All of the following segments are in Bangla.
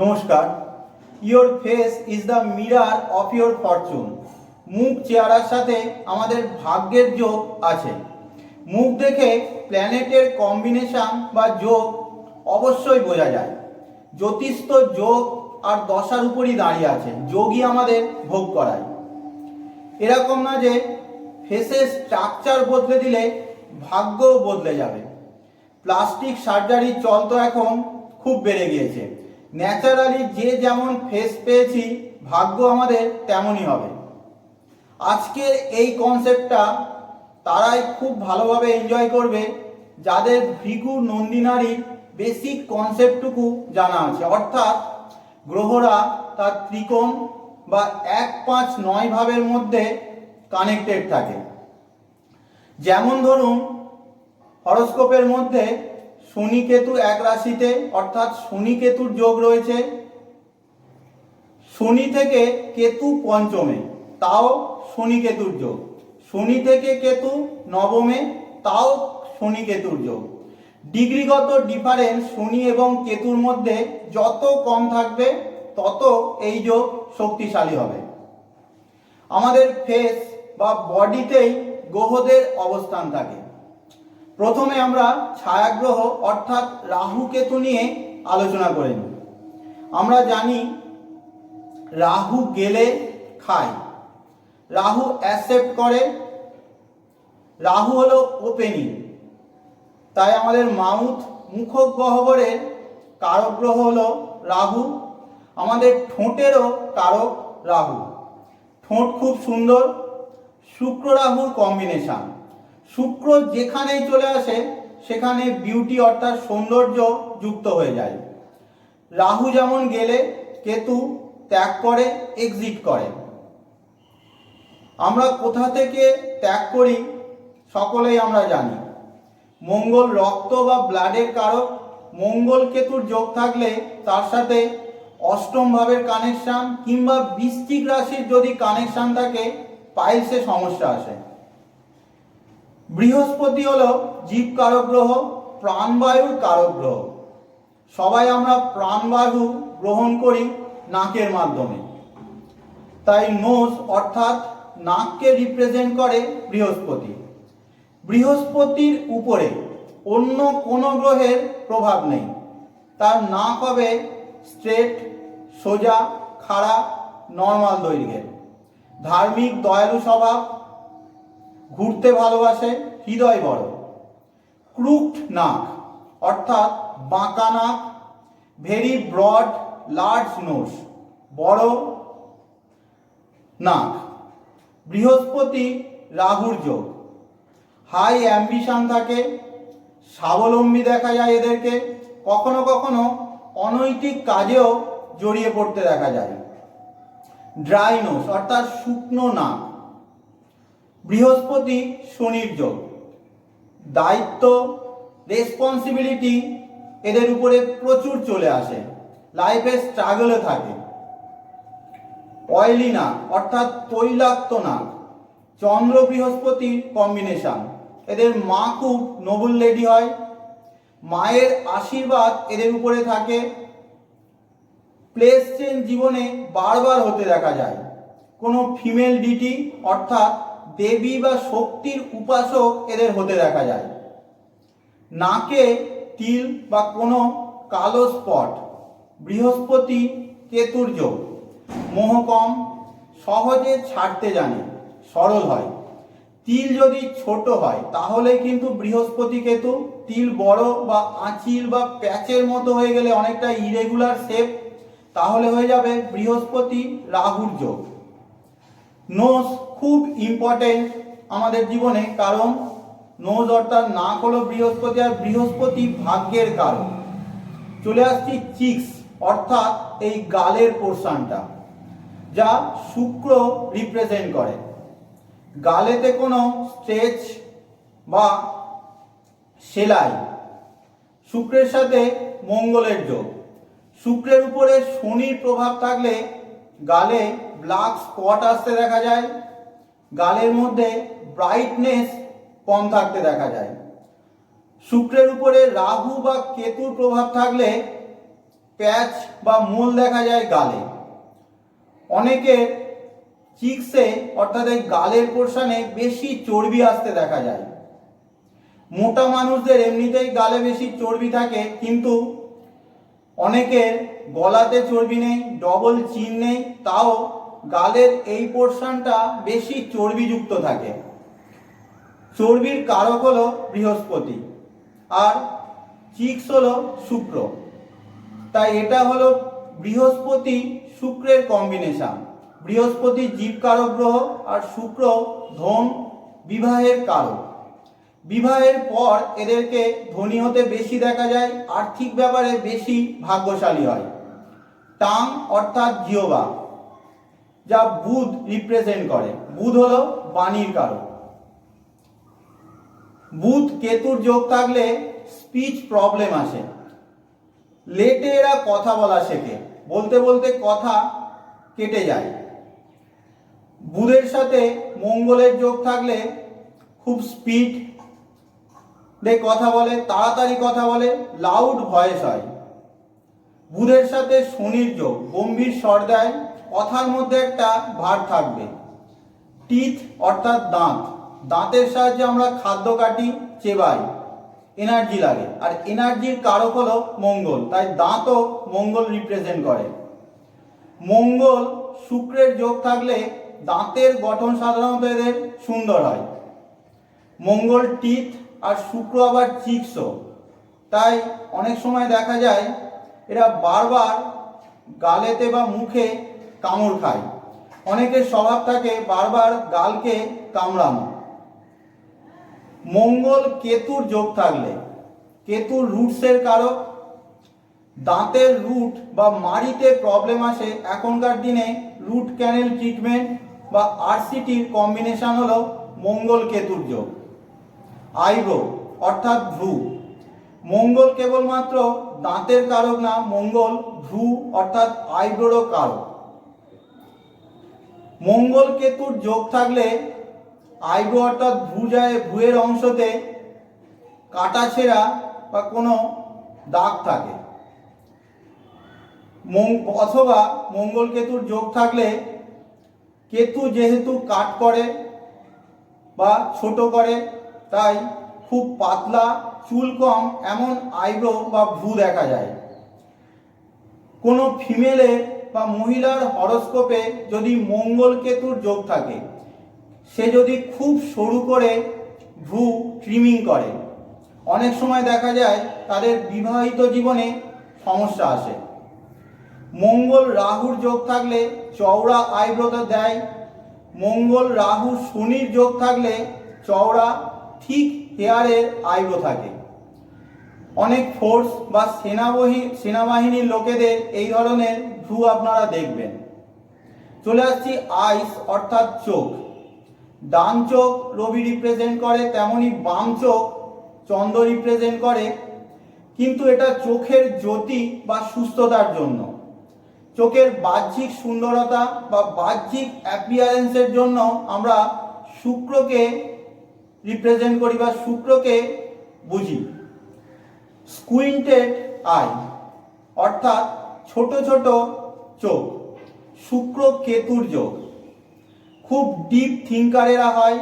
নমস্কার। Your face is the mirror of your fortune মুখ, চেহারার সাথে আমাদের ভাগ্যের যোগ আছে। মুখ দেখে প্ল্যানেটের কম্বিনেশন বা যোগ অবশ্যই বোঝা যায়। জ্যোতিষ তো যোগ আর দশার উপরই দাঁড়িয়ে আছে। যোগই আমাদের ভোগ করায়। এরকম না যে ফেসের স্ট্রাকচার বদলে দিলে ভাগ্যও বদলে যাবে। প্লাস্টিক সার্জারির চল তো এখন খুব বেড়ে গিয়েছে। ন্যাচারালি যে যেমন ফেস পেয়েছি, ভাগ্য আমাদের তেমনই হবে। আজকের এই কনসেপ্টটা তারাই খুব ভালোভাবে এনজয় করবে, যাদের ভৃগু নন্দিনারীর বেসিক কনসেপ্টটুকু জানা আছে। অর্থাৎ গ্রহরা তার ত্রিকোণ বা এক পাঁচ নয় ভাবের মধ্যে কানেক্টেড থাকে। যেমন ধরুন হরস্কোপের মধ্যে শনি কেতু এক রাশিতে, অর্থাৎ শনি কেতুর যোগ রয়েছে। শনি থেকে কেতু পঞ্চমে, তাও শনি কেতুর যোগ। শনি থেকে কেতু নবমে, তাও শনি কেতুর যোগ। ডিগ্রিগত ডিফারেন্স শনি এবং কেতুর মধ্যে যত কম থাকবে, তত এই যোগ শক্তিশালী হবে। আমাদের ফেস বা বডিতেই গ্রহদের অবস্থান থাকে। প্রথমে আমরা ছায়াগ্রহ অর্থাৎ রাহু কেতু নিয়ে আলোচনা করে নিই আমরা জানি রাহু গেলে খায়, রাহু অ্যাকসেপ্ট করে, রাহু হলো ওপেনিং তাই আমাদের মাউথ মুখ গহ্বরের কারক গ্রহ হলো রাহু, আমাদের ঠোঁটেরও কারক রাহু। ঠোঁট খুব সুন্দর, শুক্র রাহুর কম্বিনেশন শুক্র যেখানেই চলে আসে, সেখানে বিউটি অর্থাৎ সৌন্দর্য যুক্ত হয়ে যায়। রাহু যেমন গেলে, কেতু ত্যাগ করে এক্সিট করে। আমরা কোথা থেকে ত্যাগ করি, সকলেই আমরা জানি। মঙ্গল রক্ত বা ব্লাডের কারক, মঙ্গল কেতুর যোগ থাকলে তার সাথে অষ্টম ভাবের কানেকশন কিংবা বৃশ্চিক রাশির যদি কানেকশন থাকে, পাইলসে সমস্যা আসে। বৃহস্পতি হলো জীব কারক গ্রহ প্রাণবায়ুর কারক গ্রহ সবাই আমরা প্রাণবায়ু গ্রহণ করি নাকের মাধ্যমে। তাই নোজ অর্থাৎ নাককে রিপ্রেজেন্ট করে বৃহস্পতি। বৃহস্পতির উপরে অন্য কোনো গ্রহের প্রভাব নেই। তার নাক হবে স্ট্রেট সোজা, খাড়া নর্মাল দৈর্ঘ্যের। ধার্মিক দয়ালু স্বভাব ঘুরতে ভালোবাসে হৃদয় বড়। ক্রুকড নাক, অর্থাৎ বাঁকা নাক ভেরি ব্রড লার্জ নোস বড় নাক। বৃহস্পতি রাহুর যোগ। হাই অ্যাম্বিশন থাকে, স্বাবলম্বী দেখা যায় এদেরকে, কখনো কখনো অনৈতিক কাজেও জড়িয়ে পড়তে দেখা যায়। ড্রাই নোস অর্থাৎ শুকনো নাক। বৃহস্পতি শনির যোগ। দায়িত্ব রেসপন্সিবিলিটি এদের উপরে প্রচুর চলে আসে। লাইফে স্ট্রাগলে থাকে। অয়েলি নাক, অর্থাৎ তৈলাক্ত নাক, চন্দ্র বৃহস্পতির কম্বিনেশন এদের মা খুব নোবেল লেডি হয়। মায়ের আশীর্বাদ এদের উপরে থাকে। প্লেস চেঞ্জ জীবনে বারবার হতে দেখা যায়। কোনো ফিমেল ডিটি অর্থাৎ দেবী বা শক্তির উপাসক এদের হতে দেখা যায়। নাকে তিল বা কোনো কালো স্পট, বৃহস্পতি কেতুর যোগ মোহ সহজে ছাড়তে জানে, সরল হয়। তিল যদি ছোট হয়, তাহলে কিন্তু বৃহস্পতি কেতু তিল বড় বা আঁচিল বা প্যাচের মতো হয়ে গেলে অনেকটা ইরেগুলার শেপ তাহলে হয়ে যাবে বৃহস্পতি রাহুর যোগ। নোজ খুব ইম্পর্টেন্ট আমাদের জীবনে, কারণ নোজ অর্থাৎ নাক হলো বৃহস্পতি আর বৃহস্পতি ভাগ্যের কারণ চলে আসছি চিক্স অর্থাৎ এই গালের পোর্শনটা যা শুক্র রিপ্রেজেন্ট করে। গালেতে কোনো স্ট্রেচ বা সেলাই, শুক্রের সাথে মঙ্গলের যোগ। শুক্রের উপরে শনির প্রভাব থাকলে গালে ব্ল্যাক স্পট আসতে দেখা যায়, গালের মধ্যে ব্রাইটনেস কম থাকতে দেখা যায়। শুক্রের উপরে রাহু বা কেতুর প্রভাব থাকলে প্যাচ বা মূল দেখা যায় গালে। অনেকের চিক্সে অর্থাৎ গালের পোর্শনে বেশি চর্বি আসতে দেখা যায়। মোটা মানুষদের এমনিতেই গালে বেশি চর্বি থাকে, কিন্তু অনেকের গলাতে চর্বি নেই ডবল চিন নেই, তাও গালের এই পোর্শনটা বেশি চর্বিযুক্ত থাকে। চর্বির কারক হলো বৃহস্পতি আর চিক্স হলো শুক্র। তাই এটা হলো বৃহস্পতি শুক্রের কম্বিনেশন। বৃহস্পতি জীবকারক গ্রহ আর শুক্র ধন বিবাহের কারক। বিবাহের পর এদেরকে ধনী হতে বেশি দেখা যায়, আর্থিক ব্যাপারে বেশি ভাগ্যশালী হয়। টাং অর্থাৎ জিওবা যা বুধ রিপ্রেজেন্ট করে। বুধ হলো বাণীর কারক। বুধ কেতুর যোগ থাকলে স্পিচ প্রবলেম আসে। লেটে এরা কথা বলা শেখে। বলতে বলতে কথা কেটে যায়। বুধের সাথে মঙ্গলের যোগ থাকলে খুব স্পিড দিয়ে কথা বলে, তাড়াতাড়ি কথা বলে লাউড ভয়েস হয়। বুধের সাথে শনির যোগ, গম্ভীর স্বর দেয় কথার মধ্যে একটা ভার থাকবে। টিথ অর্থাৎ দাঁত। দাঁতের সাহায্যে আমরা খাদ্য কাটি, চেবাই। এনার্জি লাগে। আর এনার্জির কারক হলো মঙ্গল। তাই দাঁতও মঙ্গল রিপ্রেজেন্ট করে। মঙ্গল শুক্রের যোগ থাকলে দাঁতের গঠন সাধারণত এদের সুন্দর হয়। মঙ্গল টিথ আর শুক্র আবার চিক্সও তাই অনেক সময় দেখা যায়, এরা বারবার গালেতে বা মুখে কামড় খায়। অনেকের স্বভাব থাকে বারবার গালকে কামড়ানো। মঙ্গল কেতুর যোগ থাকলে। কেতুর রুটসের কারক। দাঁতের রুট বা মাড়িতে প্রবলেম আসে এখনকার দিনে রুট ক্যানেল ট্রিটমেন্ট বা আরসিটির কম্বিনেশন হলো মঙ্গল কেতুর যোগ। আইব্রো অর্থাৎ ভ্রু। মঙ্গল কেবলমাত্র দাঁতের কারক না, মঙ্গল ভ্রু, অর্থাৎ আইব্রোরও কারক। মঙ্গল কেতুর যোগ থাকলে আইব্রো অর্থাৎ ভ্রুজায় ভ্রুয়ের অংশতে কাটা ছেঁড়া বা কোনো দাগ থাকে। অথবা মঙ্গল কেতুর যোগ থাকলে কেতু যেহেতু কাট করে বা ছোট করে, তাই খুব পাতলা, চুল কম, এমন আইব্রো বা ভ্রু দেখা যায়। কোনো ফিমেলের বা মহিলার হরস্কোপে যদি মঙ্গল কেতুর যোগ থাকে, সে যদি খুব সরু করে ভ্রু ট্রিমিং করে, অনেক সময় দেখা যায় তাদের বিবাহিত জীবনে সমস্যা আসে। মঙ্গল রাহুর যোগ থাকলে চওড়া আইব্রোটা দেয়, মঙ্গল রাহু শনির যোগ থাকলে চওড়া ঠিক হেয়ারের আইব্রো থাকে। অনেক ফোর্স বা সেনাবাহী, সেনাবাহিনীর লোকেদের এই ধরনের ভ্রু আপনারা দেখবেন। চলে আসছি আইস অর্থাৎ চোখ। ডান চোখ রবি রিপ্রেজেন্ট করে তেমনই বাম চোখ চন্দ্র রিপ্রেজেন্ট করে। কিন্তু এটা চোখের জ্যোতি বা সুস্থতার জন্য। চোখের বাহ্যিক সুন্দরতা বা বাহ্যিক অ্যাপিয়ারেন্সের জন্য আমরা শুক্রকে রিপ্রেজেন্ট করি বা শুক্রকে বুঝি। স্কুইন্টেড আই অর্থাৎ ছোট ছোট চোখ। শুক্র কেতুর যোগ। খুব ডিপ থিঙ্কারেরা হয়,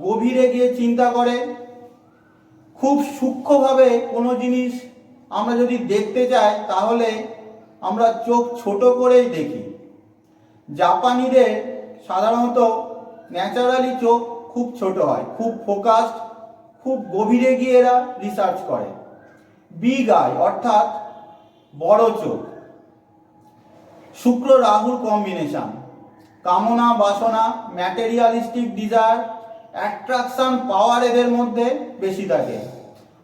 গভীরে গিয়ে চিন্তা করে। খুব সূক্ষ্মভাবে কোনো জিনিস আমরা যদি দেখতে চাই, তাহলে আমরা চোখ ছোট করেই দেখি। জাপানিদের সাধারণত ন্যাচারালি চোখ খুব ছোট হয়, খুব ফোকাসড খুব গভীরে গিয়ে এরা রিসার্চ করে। বিগ আই অর্থাৎ বড় চোখ। শুক্র রাহুর কম্বিনেশন কামনা, বাসনা ম্যাটেরিয়ালিস্টিক ডিজায়ার অ্যাট্রাকশন পাওয়ার এদের মধ্যে বেশি থাকে।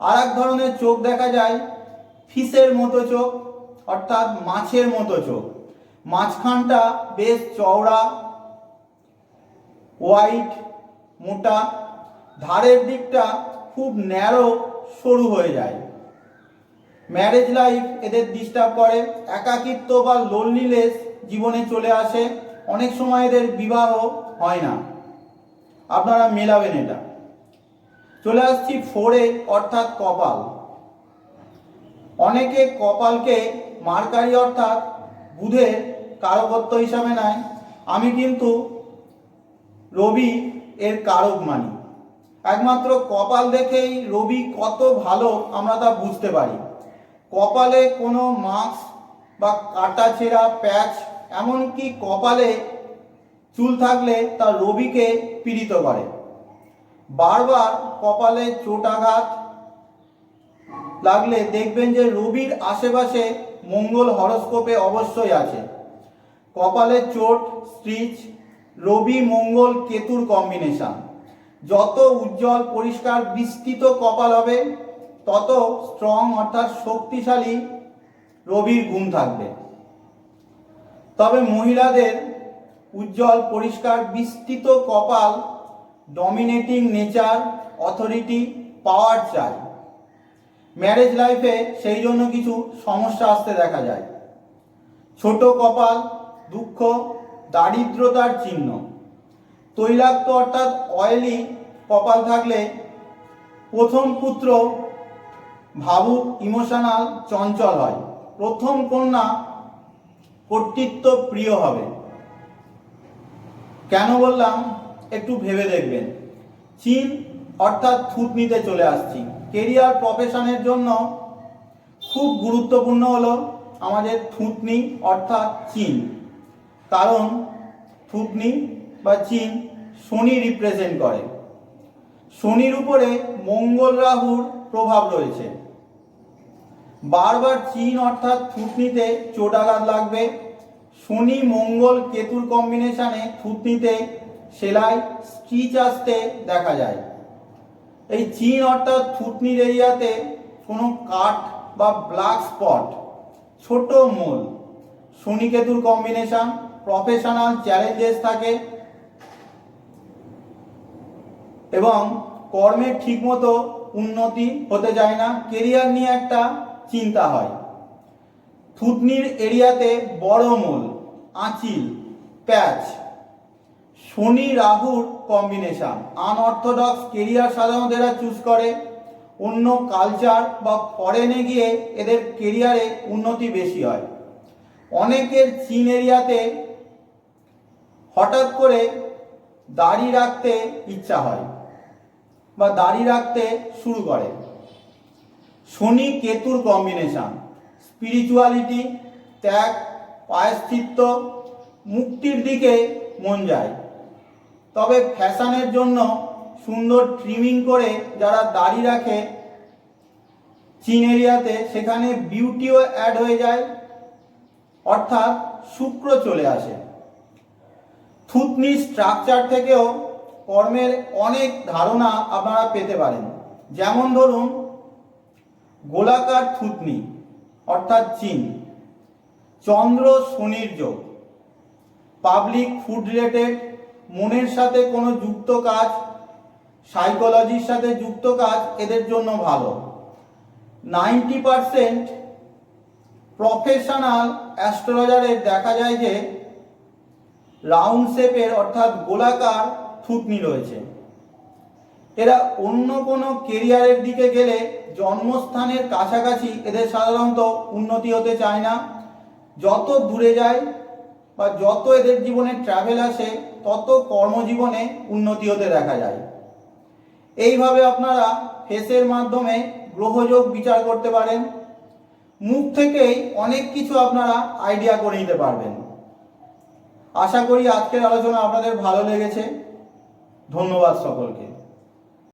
আর এক ধরনের চোখ দেখা যায়, ফিসের মতো চোখ, অর্থাৎ মাছের মতো চোখ। মাঝখানটা বেশ চওড়া হোয়াইট মোটা। ধারের দিকটা খুব ন্যারো সরু হয়ে যায়। ম্যারেজ লাইফ এদের ডিস্টার্ব করে, একাকিত্ব বা লোনলিনেস জীবনে চলে আসে, অনেক সময় এদের বিবাহ হয় না। আপনারা মেলাবেন এটা। চলে আসছি ফোরে অর্থাৎ কপাল। অনেকে কপালকে মার্কারি অর্থাৎ বুধের কারকত্ব হিসাবে নেয়। আমি কিন্তু রবি এর কারক মানি। একমাত্র কপাল দেখেই রবি কত ভালো আমরা তা বুঝতে পারি। কপালে কোনো মাস্ক বা কাটা ছেঁড়া প্যাচ, এমনকি কপালে চুল থাকলে তা রবিকে পীড়িত করে। বারবার কপালে চোটাঘাত লাগলে দেখবেন যে রবির আশেপাশে মঙ্গল হরস্কোপে অবশ্যই আছে। কপালে চোট, স্ট্রিচ, রবি মঙ্গল কেতুর কম্বিনেশন। যত উজ্জ্বল, পরিষ্কার, বিস্তৃত কপাল হবে তত স্ট্রং অর্থাৎ শক্তিশালী রবির গুণ থাকবে। তবে মহিলাদের উজ্জ্বল, পরিষ্কার, বিস্তৃত কপাল ডমিনেটিং নেচার অথরিটি পাওয়ার চাই। ম্যারেজ লাইফে সেই জন্য কিছু সমস্যা আসতে দেখা যায়। ছোট কপাল, দুঃখ, দারিদ্রতার চিহ্ন। তৈলাক্ত অর্থাৎ অয়েলি কপাল থাকলে প্রথম পুত্র ভাবুক, ইমোশনাল, চঞ্চল হয়। প্রথম কন্যা কর্তৃত্ব প্রিয় হবে। কেন বললাম? একটু ভেবে দেখবেন। চীন অর্থাৎ থুতনিতে চলে আসছি। কেরিয়ার প্রফেশনের জন্য খুব গুরুত্বপূর্ণ হলো আমাদের থুতনি অর্থাৎ চীন। কারণ থুতনি বা চীন শনি রিপ্রেজেন্ট করে। শনির উপরে মঙ্গল রাহুর প্রভাব রয়েছে। বারবার চীন অর্থাৎ থুতনিতে চোটাঘাত লাগবে। শনি, মঙ্গল, কেতুর কম্বিনেশনে থুতনিতে সেলাই, স্টিচ আসতে দেখা যায়। এই চীন অর্থাৎ থুতনির এরিয়াতে কোনো কাট বা ব্ল্যাক স্পট, ছোট মোল, শনি কেতুর কম্বিনেশন, প্রফেশনাল চ্যালেঞ্জেস থাকে এবং কর্মের ঠিকমতো উন্নতি হতে যায় না। কেরিয়ার নিয়ে একটা চিন্তা হয়। থুতনির এরিয়াতে বড় মূল, আঁচিল, প্যাচ। শনি রাহুর কম্বিনেশন। আনঅর্থোডক্স কেরিয়ার সাধারণত এরা চুজ করে। অন্য কালচার বা ফরেনে গিয়ে এদের কেরিয়ারে উন্নতি বেশি হয়। অনেকের চীন এরিয়াতে হঠাৎ করে দাড়ি রাখতে ইচ্ছা হয় বা দাড়ি রাখতে শুরু করে। শনি কেতুর কম্বিনেশন স্পিরিচুয়ালিটি ত্যাগ পায়স্থিত্ব মুক্তির দিকে মন যায়। তবে ফ্যাশনের জন্য সুন্দর ট্রিমিং করে যারা দাড়ি রাখে, চীন এরিয়াতে সেখানে বিউটিও অ্যাড হয়ে যায়। অর্থাৎ শুক্র চলে আসে। থুতনি স্ট্রাকচার থেকেও কর্মের অনেক ধারণা আপনারা পেতে পারেন। যেমন ধরুন গোলাকার থুতনি, অর্থাৎ চীন। চন্দ্র শনির যোগ। পাবলিক ফুড রিলেটেড মনের সাথে কোনো যুক্ত কাজ সাইকোলজির সাথে যুক্ত কাজ এদের জন্য ভালো। নাইনটি পারসেন্ট প্রফেশনাল অ্যাস্ট্রোলজারের দেখা যায় যে রাউন্ড শেপের অর্থাৎ গোলাকার থুতনি রয়েছে। এরা অন্য কোনো কেরিয়ারের দিকে গেলে জন্মস্থানের কাছাকাছি এদের সাধারণত উন্নতি হতে চায় না। যত দূরে যায় বা যত এদের জীবনে ট্রাভেল আসে, তত কর্মজীবনে উন্নতি হতে দেখা যায়। এইভাবে আপনারা ফেসের মাধ্যমে গ্রহযোগ বিচার করতে পারেন। মুখ থেকেই অনেক কিছু আপনারা আইডিয়া করে নিতে পারবেন। আশা করি আজকের আলোচনা আপনাদের ভালো লেগেছে। ধন্যবাদ সকলকে।